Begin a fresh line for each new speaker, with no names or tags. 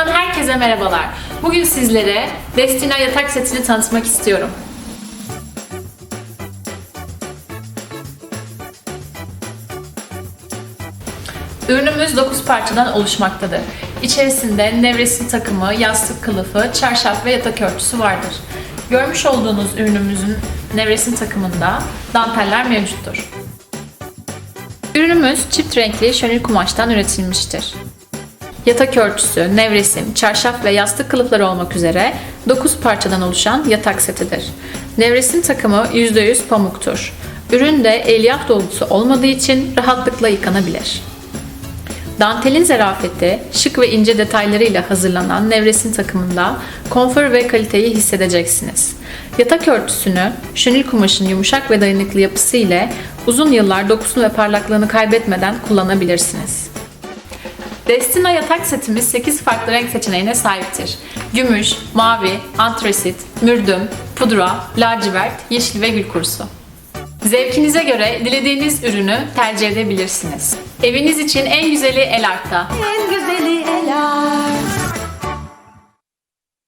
Mutfaktan herkese merhabalar. Bugün sizlere Destina yatak setini tanıtmak istiyorum. Ürünümüz 9 parçadan oluşmaktadır. İçerisinde nevresim takımı, yastık kılıfı, çarşaf ve yatak örtüsü vardır. Görmüş olduğunuz ürünümüzün nevresim takımında danteller mevcuttur. Ürünümüz çift renkli şönül kumaştan üretilmiştir. Yatak örtüsü, nevresim, çarşaf ve yastık kılıfları olmak üzere 9 parçadan oluşan yatak setidir. Nevresim takımı %100 pamuktur. Üründe elyaf dolgusu olmadığı için rahatlıkla yıkanabilir. Dantelin zerafeti, şık ve ince detaylarıyla hazırlanan nevresim takımında konfor ve kaliteyi hissedeceksiniz. Yatak örtüsünü şönül kumaşın yumuşak ve dayanıklı yapısı ile uzun yıllar dokusunu ve parlaklığını kaybetmeden kullanabilirsiniz. Destina yatak setimiz 8 farklı renk seçeneğine sahiptir. Gümüş, mavi, antresit, mürdüm, pudra, lacivert, yeşil ve gül kurusu. Zevkinize göre dilediğiniz ürünü tercih edebilirsiniz. Eviniz için en güzeli el artta.
En güzeli el